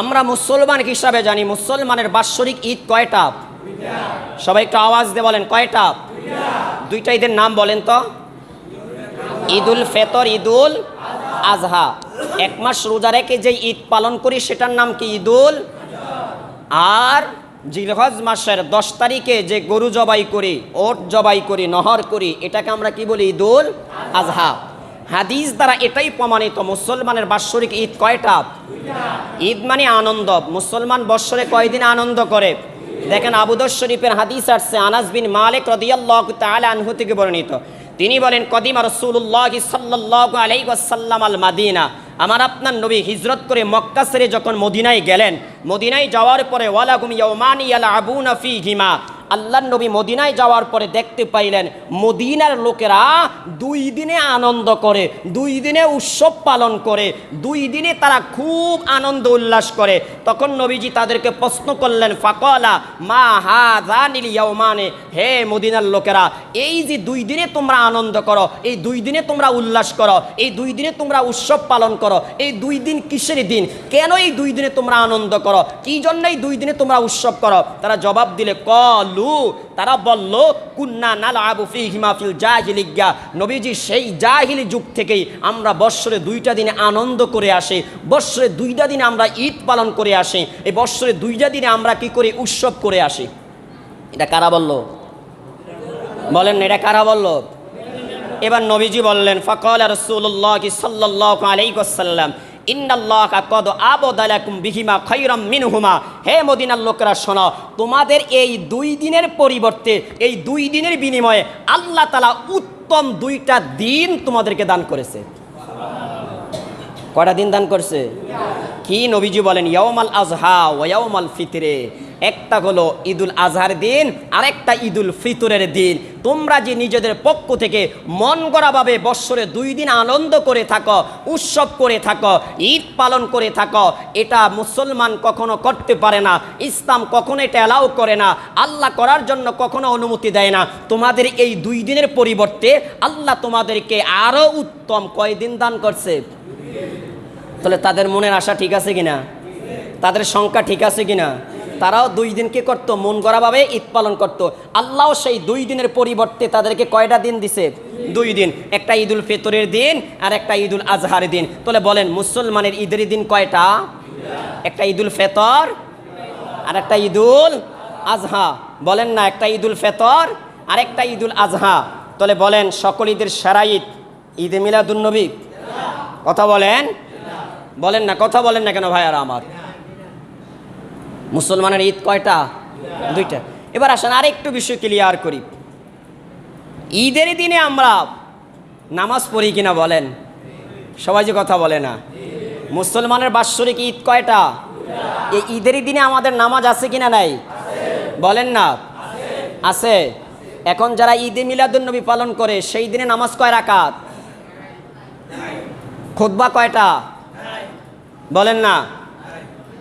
আমরা মুসলমান হিসাবে জানি, মুসলমানের বাৎসরিক ঈদ কয়টা? সবাই একটু আওয়াজ দিয়ে বলেন, কয়টা? দুইটা ঈদের নাম বলেন তো। ঈদুল ফেতর, ঈদুল আজহা। এক মাস রোজা রেখে যে ঈদ পালন করি, সেটার নাম কি? ঈদুল আর জিলহজ মাসের দশ তারিখে যে গরু জবাই করি, ওট জবাই করি, নহর করি, এটাকে আমরা কি বলি? ঈদুল আজহা। হাদিস দ্বারা এটাই প্রমাণিত, মুসলমানের বাৎসরিক ঈদ কয়টা? ঈদ মানে আনন্দ। মুসলমান বৎসরে কয়দিন আনন্দ করে? দেখেন আবুদর শরীফের হাদিস আসছে, আনাস বিন মালিক রদিয়াল্লাহ তাআলা আনহু থেকে বর্ণিত। তিনি বলেন, কদিমা রসুল্লাহ সাল্লাল্লাহু আলাইহি ওয়াসাল্লাম আল মাদিনা। আমার আপনার নবী হিজরত করে মক্কা সেরে যখন মদিনায় গেলেন, মদিনায় যাওয়ার পরে ওয়ালাগুম ইয়াউমানি ইয়ালআবুনা ফীহিমা। আল্লাহর নবী মদিনায় যাওয়ার পরে দেখতে পাইলেন, মদিনার লোকেরা দুই দিনে আনন্দ করে, দুই দিনে উৎসব পালন করে, দুই দিনে তারা খুব আনন্দ উল্লাস করে। তখন নবীজি তাদেরকে প্রশ্ন করলেন, ফাকলা মা হা জানিল ইয়াউমানে হে মদিনার লোকেরা, এই যে দুই দিনে তোমরা আনন্দ করো, এই দুই দিনে তোমরা উল্লাস করো, এই দুই দিনে তোমরা উৎসব পালন করো, এই দুই দিন কিসের দিন? কেন এই দুই দিনে তোমরা আনন্দ করো? কি জন্য এই দুই দিনে তোমরা উৎসব করো? তারা জবাব দিলে, কলু তারা বলল, কুন্না নাল আবু ফি হিমাফিল জাহিলিজ্ঞা নবীজি সেই জাহিলি যুগ থেকেই আমরা বৎসরে দুইটা দিনে আনন্দ করে আসে, বৎসরে দুইটা দিনে আমরা ঈদ পালন করে আসি, এই বৎসরে দুইটা দিনে আমরা কি করি? উৎসব করে আসি। এটা কারা বলল? বলেন এটা কারা বলল? এবার নবীজি বললেন, ফকল রসুল্লাহ সাল্লাহ আলাইসাল্লাম ইন্নাল্লাহ কদ আবদালাকুম বিহিমা খৈরম মিনহুমা। হে মদিনার লোকেরা, শোনো, তোমাদের এই দুই দিনের পরিবর্তে, এই দুই দিনের বিনিময়ে আল্লাহ তালা উত্তম দুইটা দিন তোমাদেরকে দান করেছে। কটা দিন দান করছে? কি নবীজি বলেন ইয়ামাল আজহা ওয়াউমাল ফিতরে। একটা হলো ঈদুল আজহার দিন আর একটা ঈদুল ফিতরের দিন। তোমরা যে নিজেদের পক্ষ থেকে মন গড়াভাবে বৎসরে দুই দিন আনন্দ করে থাকো, উৎসব করে থাকো, ঈদ পালন করে থাকো, এটা মুসলমান কখনো করতে পারে না, ইসলাম কখনো এটা অ্যালাউ করে না, আল্লাহ করার জন্য কখনো অনুমতি দেয় না। তোমাদের এই দুই দিনের পরিবর্তে আল্লাহ তোমাদেরকে আরও উত্তম কয়দিন দান করছে? তাহলে তাদের মনের আশা ঠিক আছে কিনা? তাদের সংখ্যা ঠিক আছে কিনা? তারাও দুই দিনকে করতো? মন গড়াভাবে ঈদ পালন করত। আল্লাহ সেই দুই দিনের পরিবর্তে তাদেরকে কয়টা দিন দিছে? দুই দিন। একটা ঈদুল ফিতরের দিন আর একটা ঈদুল আজহারের দিন। তাহলে বলেন, মুসলমানের ঈদের দিন কয়টা? একটা ঈদুল ফেতর আর একটা ঈদুল আজহা। বলেন না, একটা ঈদুল ফেতর আর একটা ঈদুল আজহা। তাহলে বলেন, সকল ঈদের সেরা ঈদ, ঈদে মিলাদুন্নবী কথা বলেন? বলেন না, কথা বলেন না কেন ভাইয়ারা আমার? মুসলমানের ঈদ কয়টা? দুইটা। এবার আসেন আরেকটু বিষয় ক্লিয়ার করি। ঈদের দিনে আমরা নামাজ পড়ি কিনা বলেন? সবাই যে কথা বলে না। মুসলমানের বাৎসরিক ঈদ কয়টা? এই ঈদের দিনে আমাদের নামাজ আছে কিনা নাই? বলেন না। আছে। এখন যারা ঈদে মিলাদুন্নবী পালন করে, সেই দিনে নামাজ কয় রাকাত? খুতবা কয়টা? বলেন না।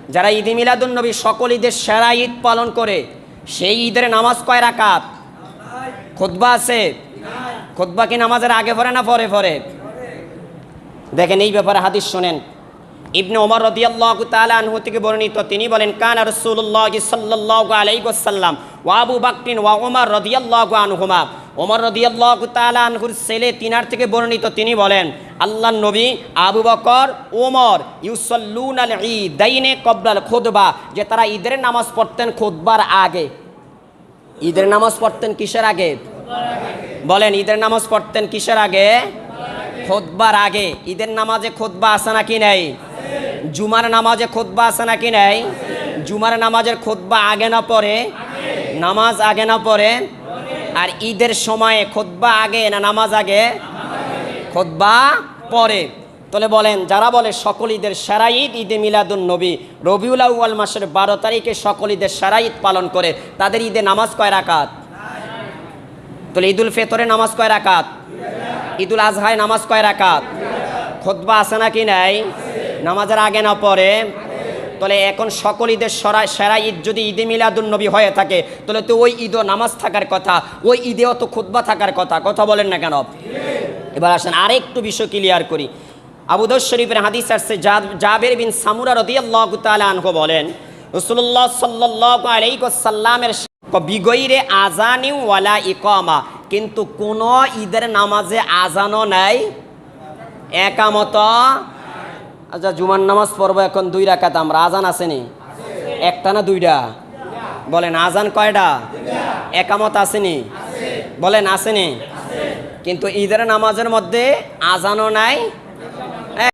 যারা ঈদ মিলাদুন্নবী সকল ঈদের সেরা ঈদ পালন করে, সেই ঈদের নামাজ কয় রাকাত? খুতবা আছে? খুতবা কি নামাজের আগে পড়ে না পরে পরে দেখেন এই ব্যাপারে হাদিস শোনেন। ইবনে ওমর রদিয়াল্লাহ তাআলা আনহু থেকে বর্ণিত, তিনি বলেন, কান রাসূলুল্লাহ সাল্লাল্লাহু আলাইহি ওয়াসাল্লাম ওয়া আবু বকর ওয়া ওমর রদিয়াল্লাহু আনহুমা। ওমর রদিয়াল্লাহু ছেলে তিনার থেকে বর্ণিত, তিনি বলেন আল্লাহ নবী আবু বকর, ওমর ইউসাল্লুন আল ঈদাইনে কবলাল খোদবা যে তারা ঈদের নামাজ পড়তেন খোদবার আগে। ঈদের নামাজ পড়তেন কিসের আগে? বলেন, ঈদের নামাজ পড়তেন কিসের আগে? খোদবার আগে। ঈদের নামাজে খোদবা আছে নাকি নেই? জুমার নামাজে খোদবা আছে নাকি নেই? জুমার নামাজের খোদবা আগে না পরে? নামাজ আগে না পরে? আর ঈদের সময়ে খোদবা আগে না নামাজ আগে? খোদবা পরে। তাহলে বলেন, যারা বলে সকল ঈদের সেরা ঈদ, ঈদে মিলাদুন নবী, রবিউল আউয়াল মাসের বারো তারিখে সকল ঈদের সেরা ঈদ পালন করে, তাদের ঈদে নামাজ কয় রাকাত? তাহলে ঈদুল ফেতরে নামাজ কয় রাকাত? ঈদুল আজহায় নামাজ কয় রাকাত? খোদবা আছে নাকি নাই? নামাজের আগে না পরে? তাহলে এখন সকল ঈদের সরা সেরা ঈদ যদি ঈদে মিলাদুন নবী হয়ে থাকে, তাহলে তো ওই ঈদও নামাজ থাকার কথা, ওই ঈদেও তো খুতবা থাকার কথা কথা বলেন না কেন? এবার আসেন, আরেকটু বিষয় ক্লিয়ার করি। আবুদর শরীফের হাদিস আসছে জাবের বিন সামুরা রদিয়াল্লাহু তাআলা আনহু বলেন আলাইহি ওয়াসাল্লামের বিগইরে আজানি ওয়ালা ইকামা, কিন্তু কোন ঈদের নামাজে আজানও নাই, একামত আচ্ছা জুমার নামাজ পড়ব এখন দুই রাকাত, আমরা আজান আসেনি? একটা না দুইটা? বলেন, আজান কয়টা? একামত আসেনি? বলেন, আসেনি? কিন্তু ঈদের নামাজের মধ্যে আজানও নাই